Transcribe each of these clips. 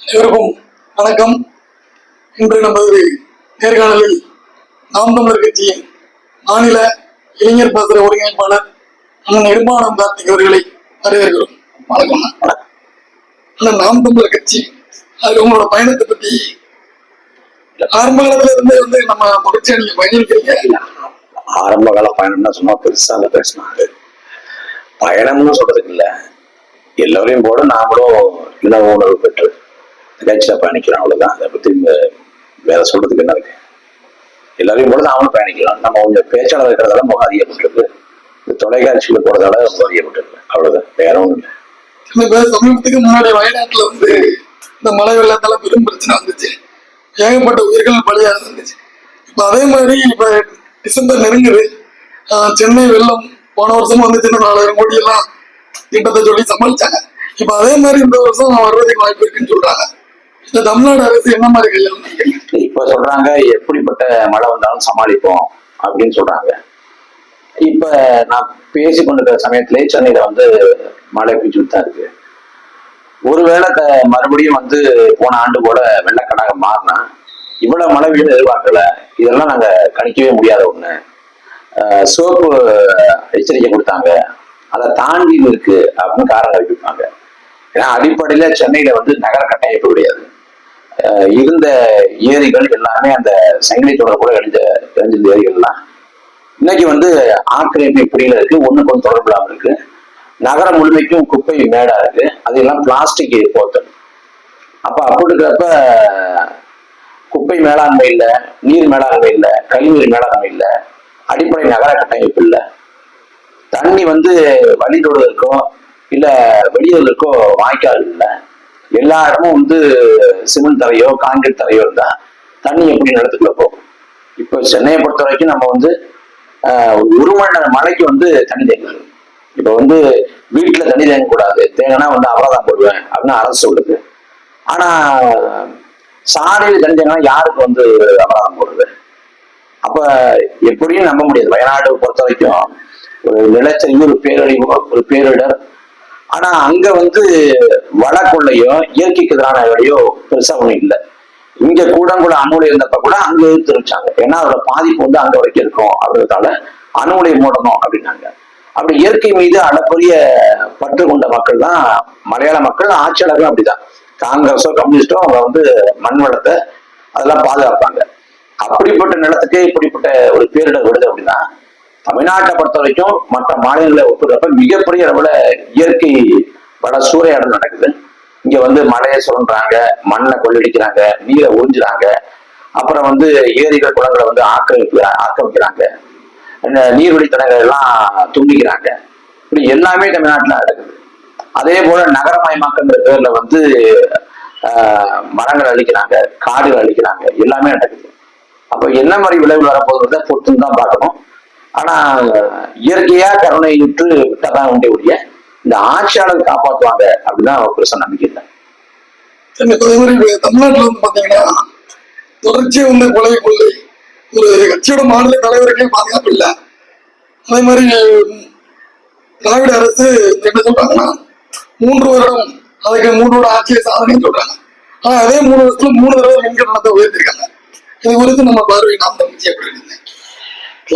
அனைவருக்கும் வணக்கம். இன்று நமது நேர்காணலில் நாம் தமிழர் கட்சியின் மாநில இளைஞர் பாசற ஒருங்கிணைப்பாளர் அண்ணன் நிர்மாணம் கார்த்திக் அவர்களை வரவேற்கிறோம். வணக்கம். அண்ணன் நாம் தமிழர் கட்சி அது உங்களோட பயணத்தை பத்தி ஆரம்ப காலத்துல இருந்தே வந்து நம்ம தொடர்ச்சியா நீங்க பயணிக்கிறீங்க. ஆரம்ப கால பயணம்னா சும்மா பெருசா அந்த பேசினாங்க பயணம்னு சொல்றதுக்கு இல்ல. எல்லோரையும் போட நாமளும் உணவு உணர்வு பெற்று கட்சியில பயணிக்கிறான் அவ்வளவுதான். அதை பத்தி இந்த வேற சொல்றதுக்கு என்ன இருக்கு? எல்லாரையும் போல அவனும் பயணிக்கலாம் நம்ம அவங்க பேச்சாளர் இருக்கிறதால முகம் அதிகப்பட்டிருக்கு. இந்த தொலைக்காட்சியில போறதால ரொம்ப அதிகப்பட்டிருக்கு. அவ்வளவுதான். வேற ஒண்ணும் இல்லை. சமீபத்துக்கு முன்னாடி வயநாட்டுல வந்து இந்த மழை வெள்ளத்தால பெரும் பிரச்சனை வந்துச்சு. ஏகப்பட்ட உயிர்கள் பலியாக இருந்துச்சு இப்ப அதே மாதிரி இப்ப டிசம்பர் நெருங்குது. ஆஹ் சென்னை வெள்ளம் போன வருஷம் வந்துச்சு இந்த நாலாயிரம் கோடி எல்லாம் திட்டத்தை சொல்லி சமாளிச்சாங்க. இப்ப அதே மாதிரி இந்த வருஷம் வர்றதுக்கு வாய்ப்பு இருக்குன்னு சொல்றாங்க. இந்த தமிழ்நாடு அரசு என்ன மாதிரி கையாளும் இப்ப சொல்றாங்க எப்படிப்பட்ட மழை வந்தாலும் சமாளிப்போம் அப்படின்னு சொல்றாங்க. இப்ப நான் பேசி கொண்டிருக்கிற சமயத்திலே சென்னையில வந்து மழை பிடிச்சுட்டு தான் இருக்கு. ஒருவேளை த- மறுபடியும் வந்து போன ஆண்டு போல வெள்ளக்கடாக மாறினா இவ்வளவு மழை வீடு எதிர்பார்க்கல. இதெல்லாம் நாங்க கணிக்கவே முடியாத ஒண்ணு. சோப்பு எச்சரிக்கை கொடுத்தாங்க. அதை தாண்டி இருக்கு அப்படின்னு காரணம் அறிவிப்பாங்க. ஏன்னா அடிப்படையில சென்னையில வந்து நகர கட்டமைப்பு கிடையாது. இருந்த ஏரிகள் எல்லாமே அந்த சங்கிலி தொடர் கூட எழுந்த எழுந்த ஏரிகள்லாம் இன்னைக்கு வந்து ஆக்கிரமிப்பு இப்படியில இருக்கு ஒண்ணுக்கு ஒன்று தொடர்பு இல்லாம இருக்கு. நகரம் முழுமைக்கும் குப்பை மேடா இருக்கு. அதெல்லாம் பிளாஸ்டிக் போத்தல் அப்ப அப்படி இருக்கிறப்ப குப்பை மேலாண்மை இல்லை நீர் மேலாண்மை இல்லை கழிவுநீர் மேலாண்மை இல்லை அடிப்படை நகர கட்டமைப்பு இல்லை. தண்ணி வந்து வழிதொடுவதற்கோ இல்லை வெளியேறதுக்கோ வாய்க்கால் இல்லை. எல்லா இடமும் வந்து சிமெண்ட் தரையோ கான்கிரீட் தரையோ இருந்தா தண்ணி எப்படி நிலத்துக்குள்ள போகும்? இப்போ சென்னையை பொறுத்த வரைக்கும் நம்ம வந்து ஒரு மணி நேரம் மழைக்கு வந்து தண்ணி தேங்கணும் இப்போ வந்து வீட்டுல தண்ணி தேங்கக்கூடாது. தேங்கினா வந்து அபராதம் போடுவேன் அப்படின்னு அரசு சொல்லுது. ஆனா சாலையில் தண்ணி தேங்கினா யாருக்கு வந்து அபராதம் போடுறது? அப்ப எப்படியும் நம்ப முடியாது. வயநாடு பொறுத்த வரைக்கும் ஒரு நிலச்சரிவு ஒரு பேரழிவு ஒரு பேரிடர் ஆனா அங்க வந்து வழக்குள்ளையோ இயற்கைக்கு எதிரான வேலையோ பெருசா ஒண்ணும் இல்லை. இங்க கூடங்குள அணுகுலை இருந்தப்ப கூட அங்க தெரிவிச்சாங்க ஏன்னா அதோட பாதிப்பு வந்து அங்க வரைக்கும் இருக்கும் அப்படின்றதால அணுகுலை மூடணும் அப்படின்னாங்க. அப்படி இயற்கை மீது அளப்பரிய பற்று கொண்ட மக்கள் தான் மலையாள மக்கள் ஆட்சியாளர்களும் அப்படிதான். காங்கிரஸோ கம்யூனிஸ்டோ அவங்க வந்து மண் வளத்தை அதெல்லாம் பாதுகாப்பாங்க. அப்படிப்பட்ட நிலத்துக்கு இப்படிப்பட்ட ஒரு பேரிடர் வருது அப்படின்னா தமிழ்நாட்டை பொறுத்த வரைக்கும் மற்ற மாநிலங்களை ஒப்பிடுறப்ப மிகப்பெரிய அளவுல இயற்கை பல சூறையாடல் நடக்குது. இங்க வந்து மழையை சுரண்டுறாங்க மண்ணை கொள்ளடிக்கிறாங்க நீரை உறிஞ்சுறாங்க. அப்புறம் வந்து ஏரிகள் குளங்களை வந்து ஆக்கிரமிப்பு ஆக்கிரமிக்கிறாங்க. இந்த நீர்வழித்தடங்கள் எல்லாம் துண்டிக்கிறாங்க. இப்படி எல்லாமே தமிழ்நாட்டில் நடக்குது. அதே போல நகரமயமாக்கங்கிற பேர்ல வந்து மரங்கள் அழிக்கிறாங்க காடுகள் அழிக்கிறாங்க. எல்லாமே நடக்குது. அப்ப என்ன மாதிரி விளைவு வரப்போகுதுன்றத பொறுத்துன்னு தான் பார்க்கணும். ஆனா இயற்கையா கருணையுற்று விட்டதான் உண்டே ஒழிய இந்த ஆட்சியாளர் காப்பாத்துவாங்க அப்படிதான் ஒரு பெருசா நம்பிக்கை இல்லை. மாதிரி தமிழ்நாட்டுல வந்து பாத்தீங்கன்னா தொடர்ச்சியா வந்து கொலை கொள்ளை ஒரு கட்சியோட மாநில தலைவருக்கே பாதுகாப்பு இல்லை. அதே மாதிரி திராவிட அரசு என்ன சொல்றாங்கன்னா மூன்று வருடம் அதுக்கு மூன்று வருட ஆட்சியை சாதனைன்னு சொல்றாங்க. ஆனா அதே மூணு வருஷத்துல மூணு தடவை மின்கட்டணத்தை உயர்த்திருக்காங்க இது குறித்து நம்ம பார்வை நாம் தமிழ்ச்சி எப்படி இருந்தேன்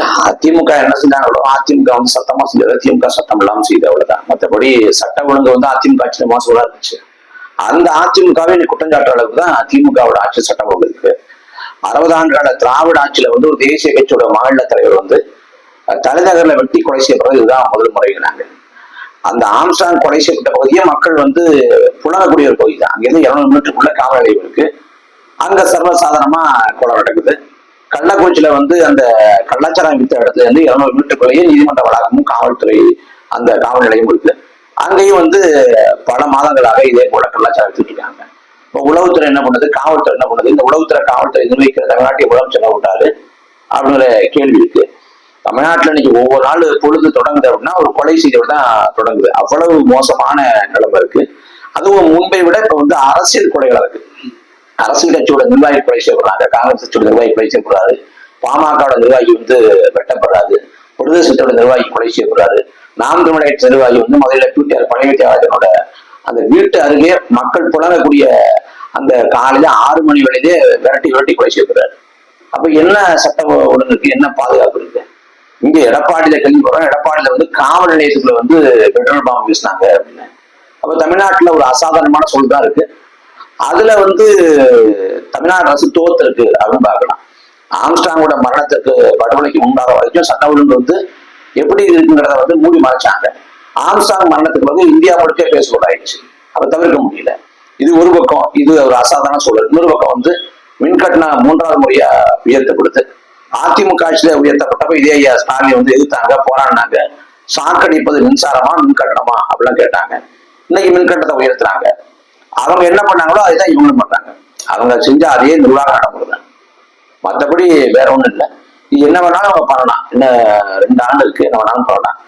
அதிமுக என்ன செஞ்சாங்களோ அதிமுக வந்து சத்தமா செஞ்சது திமுக சத்தம் இல்லாம செய்து அவ்வளவுதான் மற்றபடி சட்ட ஒழுங்கு வந்து அதிமுக ஆட்சியில மோசமா இருந்துச்சு அந்த அதிமுகவே குற்றம் சாட்டுற அளவுக்கு தான் திமுகவோட ஆட்சி சட்டம் ஒழுங்கு இருக்கு. அறுபது கால திராவிட ஆட்சியில வந்து ஒரு தேசிய கட்சியோட மாநில தலைவர் வந்து தலைநகர்ல வெட்டி கொலை செய்யப்படுறது இதுதான் முதல் முறையினாங்க. அந்த ஆம்ஸ்டாங் கொலை செய்யப்பட்ட பகுதியை மக்கள் வந்து புலங்கக்கூடிய ஒரு பகுதி தான். அங்கிருந்து இருநூறு மீட்டருக்குள்ள காவல் நிலையம் இருக்கு. அங்க சர்வசாதாரணமா கொலை நடக்குது. கள்ளக்குறிச்சியில வந்து அந்த கள்ளாச்சாரம் வித்த இடத்துல இருந்து இருநூறு மீட்டருக்குள்ளேயே நீதிமன்ற வளாகமும் காவல்துறை அந்த காவல் நிலையம் இருக்கு. அங்கேயும் வந்து பல மாதங்களாக இதே போல கள்ளச்சாரம் வித்துட்டு இருக்காங்க. இப்போ உளவுத்துறை என்ன பண்ணுது? காவல்துறை என்ன பண்ணுது? இந்த உளவுத்துறை காவல்துறை நிர்வகிக்கிற தமிழ்நாட்டை உலகம் செல்ல விட்டாரு அப்படிங்கிற கேள்வி இருக்கு. தமிழ்நாட்டில் இன்னைக்கு ஒவ்வொரு நாள் பொழுது தொடங்குது அப்படின்னா ஒரு கொலை செய்தியோடு தான் தொடங்குது. அவ்வளவு மோசமான நிலைமை இருக்கு. அதுவும் முன்பை விட இப்போ வந்து அரசியல் கொலைகளா இருக்கு. அரசியல் கட்சியோட நிர்வாகி கொலை செய்யப்படுறாங்க காங்கிரஸ் கட்சியோட நிர்வாகி கொலை செய்யப்படுறாரு பாமகவோட நிர்வாகி வந்து வெட்டப்படுறாரு பிரதேசத்தோட நிர்வாகி கொலை செய்யப்படுறாரு நாம் தமிழக நிர்வாகி வந்து முதல்ல பிடிஆர் பழனி அந்த வீட்டு அருகே மக்கள் புலரக்கூடிய அந்த காலையில ஆறு மணி வரையிலே விரட்டி விரட்டி கொலை செய்யப்படுறாரு. அப்ப என்ன சட்ட ஒழுங்குக்கு என்ன பாதுகாப்பு இருக்கு? இங்க எடப்பாடியில கேள்விப்படுறோம் எடப்பாடியில வந்து காவல் நிலையத்துக்குள்ள வந்து பெட்ரோல் பாம்பு வீசினாங்க அப்படின்னு. அப்ப தமிழ்நாட்டுல ஒரு அசாதாரணமான சொல் தான் இருக்கு. அதுல வந்து தமிழ்நாடு அரசு தோத்திருக்கு அப்படின்னு பார்க்கலாம். ஆம்ஸ்டாங்கோட மரணத்துக்கு படுகொலைக்கு முன்பாக வரைக்கும் சட்ட ஒழுங்கு வந்து எப்படி இருக்குங்கிறத வந்து மூடி மறைச்சாங்க. ஆம்ஸ்டாங் மரணத்துக்கு வந்து இந்தியா முழுக்க பேசக்கூடாயிடுச்சு அதை தவிர்க்க முடியல. இது ஒரு பக்கம் இது ஒரு அசாதாரண சூழல். இன்னொரு பக்கம் வந்து மின்கட்டண மூன்றாவது முறையா உயர்த்தப்படுது. அதிமுக ஆட்சியில உயர்த்தப்பட்டப்ப இதே ஐயா ஸ்டாலின் வந்து எதிர்த்தாங்க போராடினாங்க. சாக்கடிப்பது மின்சாரமா மின்கட்டணமா அப்படிலாம் கேட்டாங்க. இன்னைக்கு மின்கட்டணத்தை உயர்த்துறாங்க. அவங்க என்ன பண்ணாங்களோ அதுதான் இவங்களும் பண்றாங்க. அவங்க செஞ்ச அதே நிர்வாக நடைமுறை மற்றபடி வேற ஒண்ணும் இல்லை. இது என்ன வேணாலும் அவங்க பண்ணலாம். இன்னும் ரெண்டு ஆண்டு இருக்கு என்ன வேணாலும் பண்ணலாம்.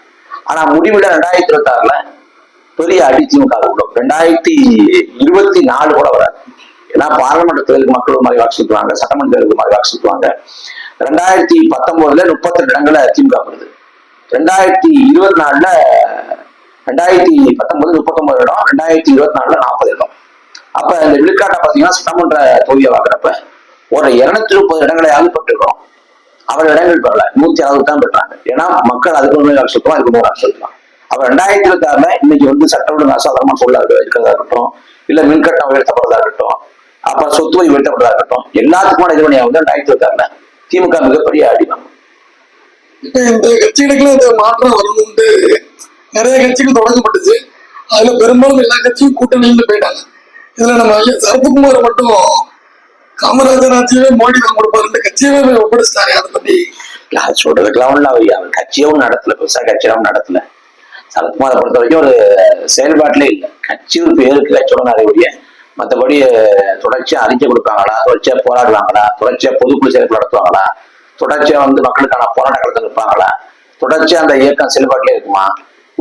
ஆனா முடிவுல ரெண்டாயிரத்தி இருபத்தி ஆறுல பெரிய அடி திமுக விடும் ரெண்டாயிரத்தி இருபத்தி நாலு கூட வராது. ஏன்னா பார்லமெண்ட் தேர்தலுக்கு மக்கள் மாதிரி வாக்கு சட்டமன்ற தேர்தலுக்கு மாதிரி வாக்கு ரெண்டாயிரத்தி பத்தொன்பதுல முப்பத்தி ரெண்டு இடங்களை திமுக வருது. ரெண்டாயிரத்தி இருபத்தி நாலுல ரெண்டாயிரத்தி பத்தொன்பது முப்பத்தொன்பது இடம் ரெண்டாயிரத்தி இருபத்தி நாலுல நாற்பது இடம். அப்ப இந்த விழுக்காட்டை பாத்தீங்கன்னா சட்டமன்ற தொகுதியை வாக்குறப்ப ஒரு இருநூத்தி முப்பது இடங்களையாவது பெற்றுக்கிறோம். அவர் இடங்கள் பெறல. நூத்தி அறுபது தான் பெற்றாங்க. ஏன்னா மக்கள் அதுக்கு ஒன்று வாக்கு செலுத்துவோம் அதுக்கு ஒன்று வாக்கு செலுத்தலாம் ரெண்டாயிரத்தி இருபத்தி ஆறுல இன்னைக்கு வந்து சட்ட ஒழுங்கு அசாதாரணமா சொல்ல இருக்கிறதா இருக்கட்டும் இல்ல மின்கட்டம் உயர்த்தப்படுறதா இருக்கட்டும் அப்புறம் சொத்து வரி உயர்த்தப்படுறதா இருக்கட்டும் எல்லாத்துக்குமான எதிர்வினையா வந்து ரெண்டாயிரத்தி இருபத்தி ஆறுல திமுக மிகப்பெரிய அடிவாங்க இந்த கட்சிகளுக்கு மாற்றம் வரணும்ட்டு நிறைய கட்சிகள் தொடங்கப்பட்டுச்சு. அதுல பெரும்பாலும் எல்லா கட்சியும் கூட்டணியில போயிட்டாங்க. இதுல நம்ம சரத்குமார் மட்டும் காமராஜர் ஆட்சியவே மோடி தான் கொடுப்பாரு. கட்சியவே போய் ஒப்படைச்சிட்டாரு. அதை பத்தி நான் சொல்றதுக்கெல்லாம் ஒண்ணு அவர் அவர் கட்சியும் நடத்தல பெருசா கட்சியெல்லாம் நடத்தல. சரத்குமாரை பொறுத்த வரைக்கும் ஒரு செயல்பாட்டிலே இல்லை. கட்சி ஒரு பேருக்கு கட்சியோட நிறைய மற்றபடி தொடர்ச்சியா அறிக்கை கொடுப்பாங்களா? தொடர்ச்சியா போராடுவாங்களா? தொடர்ச்சியா பொதுக்குழு செயல்பாடு நடத்துவாங்களா? தொடர்ச்சியா வந்து மக்களுக்கான போராட்டங்கள் இருப்பாங்களா? தொடர்ச்சியா அந்த இயக்கம் செயல்பாட்டிலே இருக்குமா?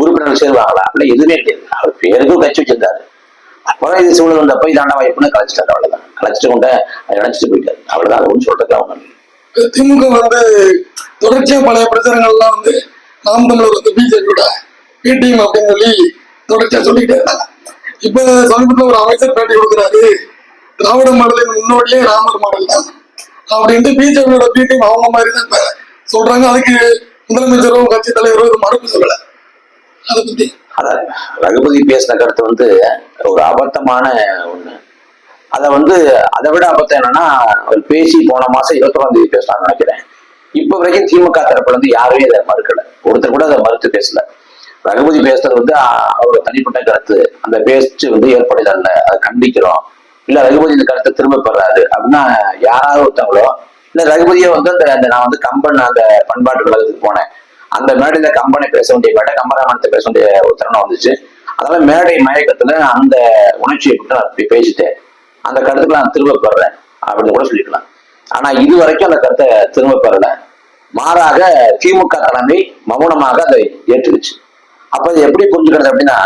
உறுப்பினர்கள் சேருவாங்களா? அப்படிலாம் எதுவுமே கிடையாது. அவர் பேருக்கும் கட்சி வச்சிருந்தாரு. அப்புறம் இது சூழல் வந்தப்ப இதாண்டா வாய்ப்புன்னு கலைச்சிட்டாரு அவ்வளவுதான். கலைச்சிட்டு கொண்ட அதை போயிட்டாரு. அவ்வளவுதான் அது ஒன்று சொல்றது அவங்க திமுக வந்து தொடர்ச்சியா பழைய பிரச்சனைகள்லாம் வந்து நாம் தமிழர் வந்து பிஜேபியோட பிடிஎம் அப்படின்னு சொல்லி தொடர்ச்சியா சொல்லிக்கிட்டே இருந்தாங்க. இப்ப சமீபத்தில் ஒரு அமைச்சர் பேட்டி கொடுக்குறாரு. திராவிட மாடலின் முன்னோடியே ராமர் மாடல் தான் அப்படின்ட்டு பிஜேபியோட பிடிஎம் அவங்க மாதிரி தான் இப்ப சொல்றாங்க. அதுக்கு முதலமைச்சரும் கட்சி தலைவரும் ஒரு மறுப்பு சொல்லல. அதை பத்தி? ரகுபதி பேசின கருத்து வந்து ஒரு அபத்தமான ஒண்ணு. அதை வந்து அதை விட அபத்தம் என்னன்னா அவர் பேசி போன மாசம் இருபத்தொன்னாம் தேதி பேசலாம்னு நினைக்கிறேன். இப்ப வரைக்கும் திமுக தரப்புல இருந்து யாருமே அதை மறுக்கல. ஒருத்தர் கூட அதை மறுத்து பேசல. ரகுபதி பேசுறது வந்து அவரோட தனிப்பட்ட கருத்து. அந்த பேச்சு வந்து ஏற்படுதல்ல அதை கண்டிக்கிறோம். இல்ல ரகுபதி இந்த கருத்தை திரும்ப பெறாரு அப்படின்னா யாராவது ஒருத்தவங்களோ இல்ல ரகுபதியை வந்து அந்த அந்த நான் வந்து கம்பன் அந்த பண்பாட்டு கழகத்துக்கு போனேன். அந்த மேடையில கம்பனை பேச வேண்டிய மேடை கம்பராமாயணத்தை பேச வேண்டிய ஒரு தருணம் வந்துச்சு. அதனால மேடை மயக்கத்துல அந்த உணர்ச்சியை விட்டு நான் அப்படி பேசிட்டேன். அந்த கருத்துக்கு நான் திரும்ப பெறேன் அப்படின்னு கூட சொல்லிக்கலாம். ஆனா இது வரைக்கும் அந்த கருத்தை திரும்ப பெறல. மாறாக திமுக தலைமை மௌனமாக அதை ஏற்றுக்குச்சு. அப்ப அது எப்படி புரிஞ்சுக்கிறது அப்படின்னா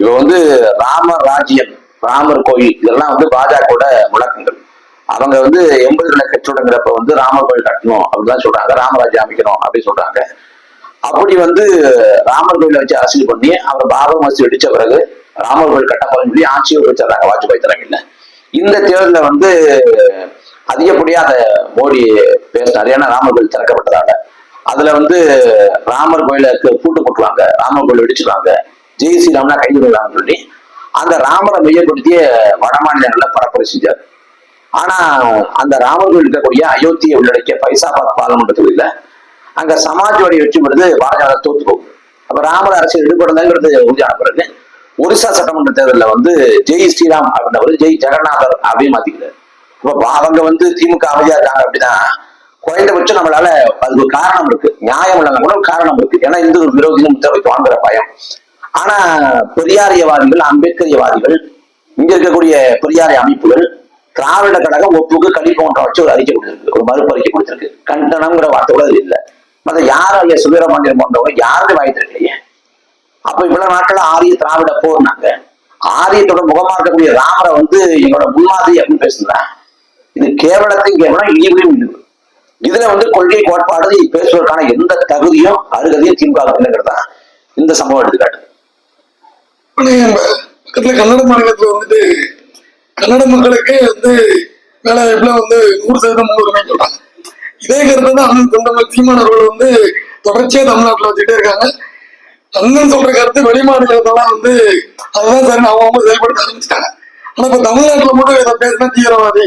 இவ வந்து ராமர் ராஜ்யம் ராமர் கோயில் இதெல்லாம் வந்து பாஜகவோட முழக்கங்கள். அவங்க வந்து எண்பதுல கட்சியோடங்கிறப்ப வந்து ராமர் கோயில் கட்டணும் அப்படிதான் சொல்றாங்க. ராமராஜ்யம் அமைக்கணும் அப்படின்னு சொல்றாங்க. அப்படி வந்து ராமர் கோயிலை வச்சு அரசியல் பண்ணி அவர் பாபர் மசி வெடிச்ச பிறகு ராமர் கோயில் கட்ட சொல்லி ஆட்சியை வச்சிடறாங்க வாஜ்பாய் தலைமையில. இந்த தேர்தலில் வந்து அதிகப்படியா அதை மோடி பேசினார். ஏன்னா ராமர் கோயில் திறக்கப்பட்டதால. அதுல வந்து ராமர் கோயிலுக்கு பூட்டு போட்டுருவாங்க ராமர் கோயில் வெடிச்சிருவாங்க. ஜெய் ஸ்ரீராம்னா கைது விடுவாங்கன்னு சொல்லி அந்த ராமரை மையப்படுத்திய வட மாநிலங்கள்ல பரப்புரை செஞ்சார். ஆனா அந்த ராமர் கோயில் இருக்கக்கூடிய அயோத்தியை உள்ளடக்கிய பைசாபாத் பாராளுமன்ற தொகுதியில அங்க சமாஜ்வாடி வெற்றி பெறுது பாஜக தோத்து அப்ப ராமர் அரசியல் ஈடுபடுறதுங்கிறது உறுதியான பிறகு ஒரிசா சட்டமன்ற தேர்தலில் வந்து ஜெய் ஸ்ரீராம் அப்படின்றவர் ஜெய் ஜெகநாதர் அப்படின்னு மாத்திக்கிறார் இப்ப அவங்க வந்து திமுக அமைதியா இருக்காங்க அப்படின்னா குறைந்தபட்சம் நம்மளால அதுக்கு ஒரு காரணம் இருக்கு. நியாயம் இல்லைன்னா கூட ஒரு காரணம் இருக்கு. ஏன்னா இந்து விரோதினும் தேவைக்கு வாங்குற பயம். ஆனா பெரியாரியவாதிகள் அம்பேத்கரியவாதிகள் இங்க இருக்கக்கூடிய பெரியாரிய அமைப்புகள் திராவிட கழகம் ஒப்புக்கு கழிப்போன்ற வச்சு ஒரு அறிக்கை கொடுத்திருக்கு. ஒரு மறுப்பு அறிக்கை கொடுத்திருக்கு. கண்டனம்ங்கிற வார்த்தை கூட அது இல்லை. மற்ற யார் ஐயா சுப்பிரமணியம் போன்றவங்க யாருமே வாய்த்து இல்லையே அப்ப இவ்வளவு நாட்கள் ஆரிய திராவிட போர்னாங்க ஆரியத்தோட முகமா இருக்கக்கூடிய ராமரை வந்து எங்களோட முன்மாதிரி அப்படின்னு பேசுனா இது கேவலத்தையும் கேவலம் இழிவையும் இழிவு இதுல வந்து கொள்கை கோட்பாடு பேசுவதற்கான எந்த தகுதியும் அருகதையும் திமுக இல்லைங்கிறது தான் இந்த சம்பவம் எடுத்துக்காட்டு கன்னட மாநிலத்துல வந்துட்டு கன்னட மக்களுக்கு வந்து வேலை வாய்ப்புல வந்து நூறு சதவீதம் முன்னுரிமை சொல்றாங்க இதே கருத்தை தான் அண்ணன் தொண்டமல் வந்து தொடர்ச்சியா தமிழ்நாட்டுல வச்சுட்டே இருக்காங்க. அண்ணன் சொல்ற கருத்து வெளிமாநிலத்தெல்லாம் வந்து அதுதான் சரி அவங்க அவங்க செயல்படுத்த ஆரம்பிச்சிட்டாங்க. ஆனா இப்ப தமிழ்நாட்டுல மட்டும் இதை பேசினா தீவிரவாதி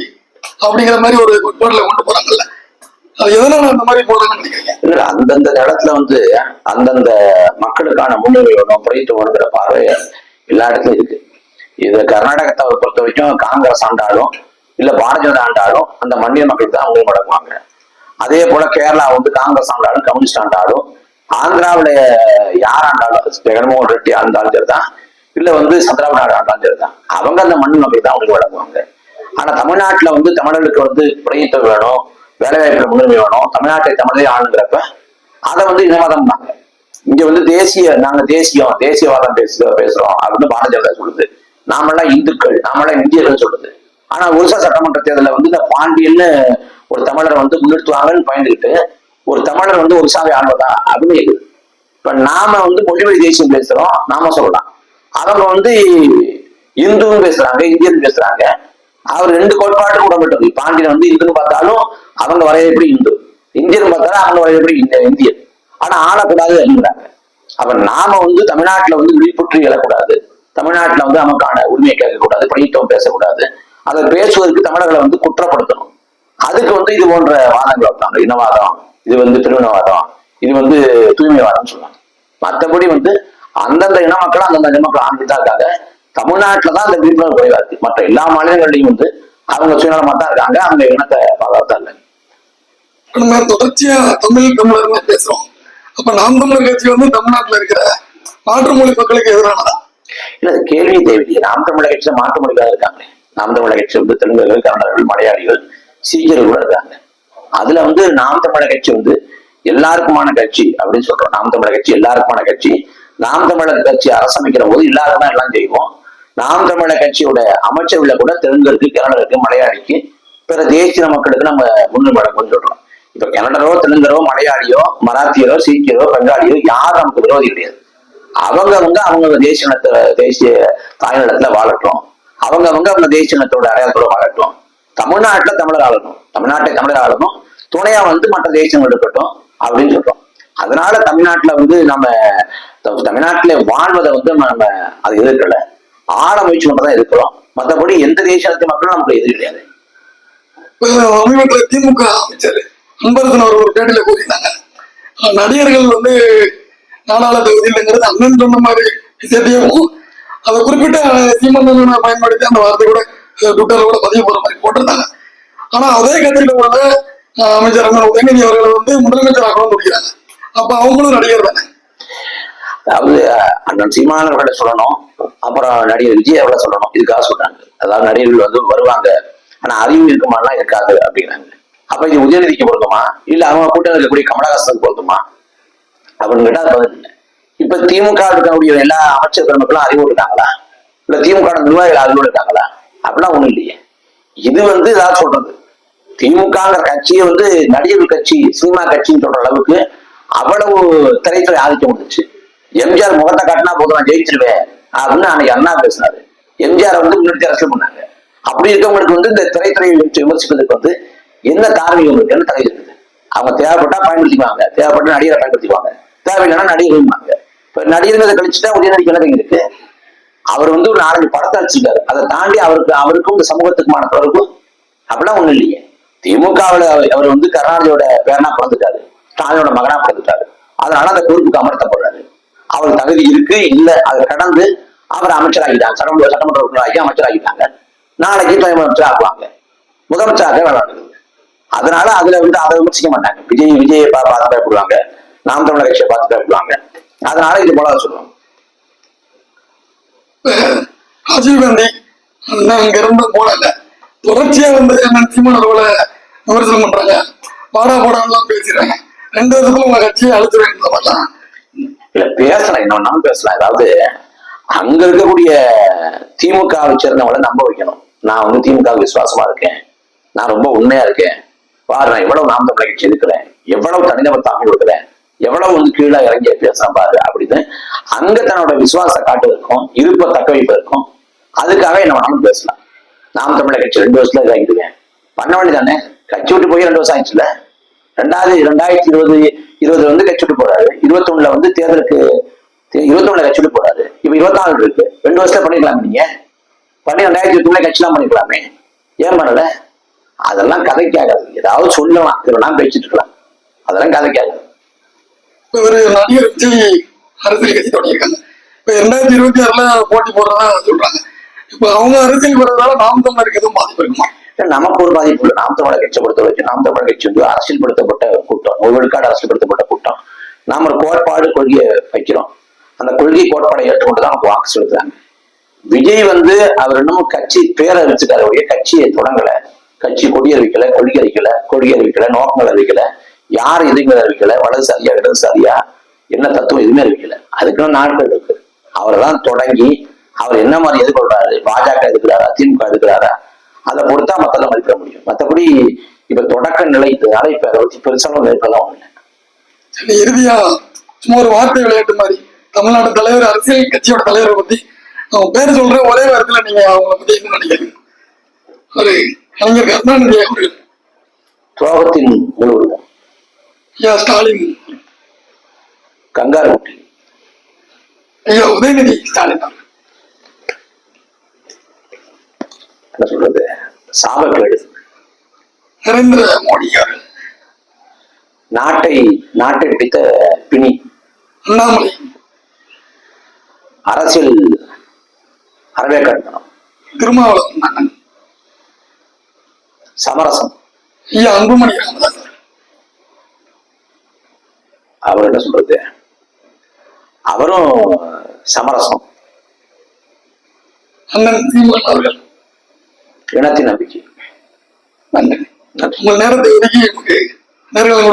அப்படிங்கிற மாதிரி ஒரு கோட்பாடுல கொண்டு போறாங்கல்ல. அது அந்த மாதிரி அந்தந்த இடத்துல வந்து அந்தந்த மக்களுக்கான முன்னுரிமை வேணும் பிரதித்துவங்கிற பார்வை எல்லா இடத்துலயும் இருக்கு. இது கர்நாடகத்தை பொறுத்த வரைக்கும் காங்கிரஸ் ஆண்டாலும் இல்ல பாரதிய ஆண்டாலும் அந்த மண்ணிய மக்களுக்கு தான் அவங்க முடக்குவாங்க அதே போல கேரளா வந்து காங்கிரஸ் ஆண்டாலும் கம்யூனிஸ்ட் ஆண்டாலும் ஆந்திராவுல யார் ஆண்டாலும் ஜெகன்மோகன் ரெட்டி ஆண்டாலும் சரிதான். இல்ல வந்து சந்திரபாபு நாயுடு ஆண்டாலும் சரிதான். அவங்க அந்த மண் நம்பி தான் அவங்களுக்கு வழங்குவாங்க. ஆனா தமிழ்நாட்டுல வந்து தமிழர்களுக்கு வந்து பிரதித்துவம் வேணும் வேலைவாய்ப்பு முன்னுரிமை வேணும் தமிழ்நாட்டை தமிழே ஆளுங்கிறப்ப அதை வந்து இனவாதம் தாங்க இங்க வந்து தேசிய நாங்க தேசியம் தேசியவாதம் பேச பேசுறோம் அப்படின்னு பாரதிய ஜனதா சொல்லுது. நாமெல்லாம் இந்துக்கள் நாமெல்லாம் இந்தியர்கள் சொல்லுது. ஆனா ஒரிசா சட்டமன்ற தேர்தலில் வந்து இந்த பாண்டியன்னு ஒரு தமிழரை வந்து முன்னிறுத்துவாங்கன்னு பயந்துக்கிட்டு ஒரு தமிழர் வந்து ஒரிசாவை ஆள்வதா? அப்படின்னு இருக்குது இப்ப நாம வந்து மொழிவழி தேசியம் பேசுறோம் நாம சொல்லலாம். அவங்க வந்து இந்துவும் பேசுறாங்க இந்தியன் பேசுறாங்க. அவர் ரெண்டு கோட்பாட்டுக்கும் உடம்பட்டது பாண்டியன் வந்து இந்துன்னு பார்த்தாலும் அவங்க வரையப்படி இந்து? இந்தியன் பார்த்தாலும் அவங்க வரையப்படி இந்த இந்தியன்? ஆனா ஆளக்கூடாது அப்படிங்கிறாங்க அப்ப நாம வந்து தமிழ்நாட்டுல வந்து விழிப்புற்று எழக்கூடாது. தமிழ்நாட்டுல வந்து நமக்கான உரிமையை கேட்கக்கூடாது பிரதித்துவம் பேசக்கூடாது. அதை பேசுவதற்கு தமிழர்களை வந்து குற்றப்படுத்தணும். அதுக்கு வந்து இது போன்ற வாதங்கள் வைப்பாங்க இனவாதம் இது வந்து பிரிவினவாதம் இது வந்து தூய்மைவாதம் சொல்லுவாங்க. மற்றபடி வந்து அந்தந்த இன மக்கள் அந்தந்த இன மக்கள் ஆண்டு தான் இருக்காங்க. தமிழ்நாட்டுல தான் அந்த விழிப்புணர்வு குறைவா இருக்கு. மற்ற எல்லா மாநிலங்கள்லயும் வந்து அவங்க சுயநலமா தான் இருக்காங்க. அவங்க இனத்தை பாதுகாத்தா இல்லை. நம்ம தொடர்ச்சியா தமிழ் தமிழர்னு பேசுறோம். அப்ப நாம் தமிழர் கட்சி வந்து தமிழ்நாட்டுல இருக்கிற மாற்று மொழி மக்களுக்கு எதிரானதா? இல்ல கேள்வி தேவையில்லை. நாம் தமிழக கட்சியில மாற்று மொழிக்காக இருக்காங்க நாம் தமிழக கட்சி வந்து தெலுங்குகள் கன்னடர்கள் மலையாளிகள் சீக்கியர்கள் கூட இருக்காங்க. அதுல வந்து நாம் தமிழக கட்சி வந்து எல்லாருக்குமான கட்சி அப்படின்னு சொல்றோம். நாம் தமிழக கட்சி எல்லாருக்குமான கட்சி. நாம் தமிழக கட்சி அரசமைக்கிற போது எல்லாரும் எல்லாம் செய்வோம். நாம் தமிழக கட்சியோட அமைச்சர்களை கூட தெலுங்கருக்கு கன்னடருக்கு மலையாளிக்கு பிற தேசிய மக்களுக்கு நம்ம முன்னுரிமை கொண்டு சொல்றோம். இப்ப கன்னடரோ தெலுங்கரோ மலையாளியோ மராத்தியரோ சீக்கியரோ பங்காளியோ யாரும் நமக்கு விரோதி கிடையாது. அவங்க வந்து அவங்க தேசிய தேசிய தாய்நிலத்துல வாழட்டும். அவங்க அவங்க அவங்க தேசியத்தோட அடையாளத்தோட வாழட்டும். தமிழ்நாட்டுல தமிழர் ஆளணும். தமிழ்நாட்டை தமிழர் ஆளணும். துணையா வந்து மற்ற தேசியங்கள் இருக்கட்டும் அப்படின்னு சொல்றோம். அதனால தமிழ்நாட்டுல வந்து நம்ம தமிழ்நாட்டில வாழ்வதை வந்து நம்ம அது எதிர்க்கல. ஆள முயற்சி பண்றதா இருக்கிறோம் மற்றபடி எந்த தேசத்து மக்களும் நமக்கு எதிர் கிடையாது. திமுக அமைச்சர் அன்பரசன் அவர் ஒரு பேட்டியில கூறியிருந்தாங்க. நடிகர்கள் வந்து நாடாள தகுதி இல்லைங்கிறது அண்ணன் சொன்ன மாதிரி விஷயத்தையும் அதை குறிப்பிட்ட சீமந்தனை பயன்படுத்தி அந்த வார்த்தை கூட ட்விட்டர்ல கூட பதிவு போற மாதிரி போட்டிருந்தாங்க. ஆனா அதே கட்சியில உள்ள அமைச்சர் அண்ணன் உதயநிதி அவர்களை வந்து முதலமைச்சர் ஆகணும்னு முடிக்கிறாங்க அப்ப அவங்களும் நடிகர் தானே? அதாவது அண்ணன் அண்ணன் சீமானவர்களை சொல்லணும் அப்புறம் நடிகர் விஜய் அவர்களை சொல்லணும். இதுக்காக சொல்றாங்க. அதாவது நடிகர்கள் வந்து வருவாங்க. ஆனா அறிவு இருக்குமாலாம் இருக்காது அப்படிங்கிறாங்க. அப்ப இது உதயநிதிக்கு பொருந்துமா? இல்ல அவங்க கூட்டம் இருக்கக்கூடிய கமலஹாசனுக்கு பொருந்துமா? அப்படின்னு கேட்டா பதில் இல்லை. இப்ப திமுக இருக்கக்கூடிய எல்லா அமைச்சர் பெருமக்களும் அறிவு இருக்காங்களா? இல்ல திமுக நிர்வாகிகள் அறிவு இருக்காங்களா? அப்படிலாம் ஒண்ணும் இல்லையே. இது வந்து ஏதாவது சொல்றது. திமுகங்கிற கட்சியை வந்து நடிகர் கட்சி சினிமா கட்சின்னு சொல்ற அளவுக்கு அவ்வளவு திரைத்துறை ஆதிக்கம் வந்துச்சு எம்ஜிஆர் முகத்தை காட்டினா போதும் நான் ஜெயிச்சிருவேன். அப்படின்னு அன்னைக்கு அண்ணா பேசினாரு. எம்ஜிஆர் வந்து முன்னெடுத்து அரசியல் பண்ணாங்க. அப்படி இருக்கவங்களுக்கு வந்து இந்த திரைத்துறையை விமர்சிப்பதற்கு வந்து என்ன தார்மீகம் இருக்கு என்ன தகுதி இருக்குது அவங்க தேவைப்பட்டா பயன்படுத்திக்குவாங்க. தேவைப்பட்ட நடிகரை பயன்படுத்திக்குவாங்க. தேவையில்லைன்னா நடிகருமாங்க நடிகர்களை கழிச்சுட்டா உதயநிதி கழகம் இருக்கு. அவர் வந்து ஒரு நாலஞ்சு படத்தை அடிச்சிருக்காரு அதை தாண்டி அவருக்கு அவருக்கும் இந்த சமூகத்துக்குமான தொடர்பு அப்படிலாம் ஒண்ணும் இல்லையே. திமுகவில் அவர் வந்து கருணாநிதியோட பேரனா பிறந்துட்டாரு. ஸ்டாலினோட மகனா பிறந்துட்டாரு. அதனால அந்த பொறுப்புக்கு அமர்த்தப்படுறாரு. அவர் தகுதி இருக்கு இல்ல அதை கடந்து அவர் அமைச்சராகிட்டாங்க. சட்டமன்ற சட்டமன்ற உறுப்பினராகி அமைச்சராகிட்டாங்க. நாளைக்கு முதலமைச்சர் ஆக்குவாங்க முதலமைச்சராக விளையாடுது அதனால அதுல வந்து அதை விமர்சிக்க மாட்டாங்க. விஜய் விஜயை பார்த்து பயப்படுவாங்க. நாம் தமிழக கட்சியை பார்த்து பயப்படுவாங்க. அதனால இது போல சொல்லுவாங்க ராஜீவ் காந்தி அங்க இருந்து போனல தொடர்ச்சியா வந்து சீமான் அவர்களை விமர்சனம் பண்றாங்க. பாடா போடான்லாம் பேசுறாங்க ரெண்டு வருஷத்துல உங்க கட்சியை அழுத்துறேன் மாதிரிலாம் இல்ல பேசலாம் என்ன வேணாலும் பேசலாம். அதாவது அங்க இருக்கக்கூடிய திமுகவை சேர்ந்தவங்களை நம்ப வைக்கணும். நான் வந்து திமுக விசுவாசமா இருக்கேன். நான் ரொம்ப உண்மையா இருக்கேன். பாரு நான் எவ்வளவு நாம் தமிழக கட்சி இருக்கிறேன் எவ்வளவு தனிநபர் தாக்கல் கொடுக்குறேன்? எவ்வளவு வந்து கீழே இறங்கி பேசுறேன் பாரு அப்படின்னு அங்க தன்னோட விசுவாச காட்டுவதற்கும் இருப்ப தக்க வைப்பதற்கும் அதுக்காக என்ன வேணாலும் பேசலாம். நாம் தமிழக கட்சி ரெண்டு வருஷத்துல இதாகிடுவேன் பண்ண வேண்டியதானே கட்சி விட்டு போய் ரெண்டு வருஷம் ஆயிடுச்சுல? ரெண்டாவது ரெண்டாயிரத்தி இருபது இருபதுல வந்து கட்சி விட்டு போறாரு. இருபத்தொன்னுல வந்து தேர்தலுக்கு இருபத்தொன்னுல கட்சி விட்டு போறாரு. இப்ப இருபத்தாலு இருக்கு. ரெண்டு வருஷத்துல பண்ணிக்கலாம் நீங்க? பண்ணி ரெண்டாயிரத்தி இருபத்தி கட்சிலாம் பண்ணிக்கலாமே ஏன் பண்ணல? அதெல்லாம் கதைக்காகாது ஏதாவது சொல்லலாம். இதெல்லாம் பேசிட்டு இருக்கலாம். அதெல்லாம் கதைக்காகாது ஒரு நடிகர் விஜய் அரசியல் கட்சி தொடங்கியிருக்காங்க இப்ப ரெண்டாயிரத்தி இருபத்தி ஆறுல போட்டி போடுறதா சொல்றாங்க. இப்ப அவங்க அரசியல் வர்றதால நாம் தமிழருக்கு எதுவும் பாதிப்பு இருக்குமா? நமக்கு ஒரு பாதிப்பு இல்லை. நாம் தமிழர் கட்சி பொறுத்த வரைக்கும் நாம் தமிழர் கட்சி வந்து அரசியல்படுத்தப்பட்ட கூட்டம் ஒரு விழுக்காடு அரசியல்படுத்தப்பட்ட கூட்டம். நாம ஒரு கோட்பாடு கொள்கையை வைக்கிறோம். அந்த கொள்கை கோட்பாடை ஏற்றுக்கொண்டு தான் நமக்கு வாக்கு செலுத்துறாங்க. விஜய் வந்து அவர் இன்னமும் கட்சி பேரை வச்சுக்காத கட்சியை தொடங்கல. கட்சி கொடி அறிவிக்கல கொள்கை அறிவிக்கல கொள்கை அறிவிக்கல நோக்கங்கள் அறிவிக்கல யார் எதுவுமே அறிவிக்கல வலதுசாரியா இடதுசாரியா என்ன தத்துவம் எதுவுமே அறிவிக்கல அதுக்குன்னு நாட்கள் இருக்கு. அவரை தான் தொடங்கி அவர் என்ன மாதிரி எதிர்கொள்றாரு? பாஜக எதுக்குறாரா திமுக எதுக்குறாரா அதை பொறுத்தா மத்தெல்லாம் மதிப்பிட முடியும். மத்தபடி இப்ப தொடக்க நிலை இதனால இப்ப அதை பத்தி பெருசான நிலைப்பெல்லாம் ஒண்ணு இறுதியா சும்மா ஒரு வார்த்தை விளையாட்டு மாதிரி. தமிழ்நாடு தலைவர் அரசியல் கட்சியோட தலைவரை பத்தி அவங்க பேர் சொல்ற ஒரே வாரத்துல நீங்க அவங்கள பத்தி என்ன நினைக்கிறீங்க? ஒரு கலைஞர் கருணாநிதி அவர்கள். துரோகத்தின் முழுவதும். ஐயா ஸ்டாலின் கங்காரு. ஐயா உதயநிதி ஸ்டாலின் என்ன சொல்றது? சாபக்கேடு நரேந்திர மோடி நாட்டை நாட்டை பிடித்த பிணி. அண்ணாமலை. அரசியல் அறவே கட்டணம் திருமாவளவன் சமரசம். ஐயா அன்புமணி ராமதாஸ். அவர் என்ன சொல்றது? அவரும் சமரசம். அவர்கள். இனத்தின் நம்பிக்கை. நன்றி. உங்கள் நேரத்தை ஒதுக்கி நேர்களை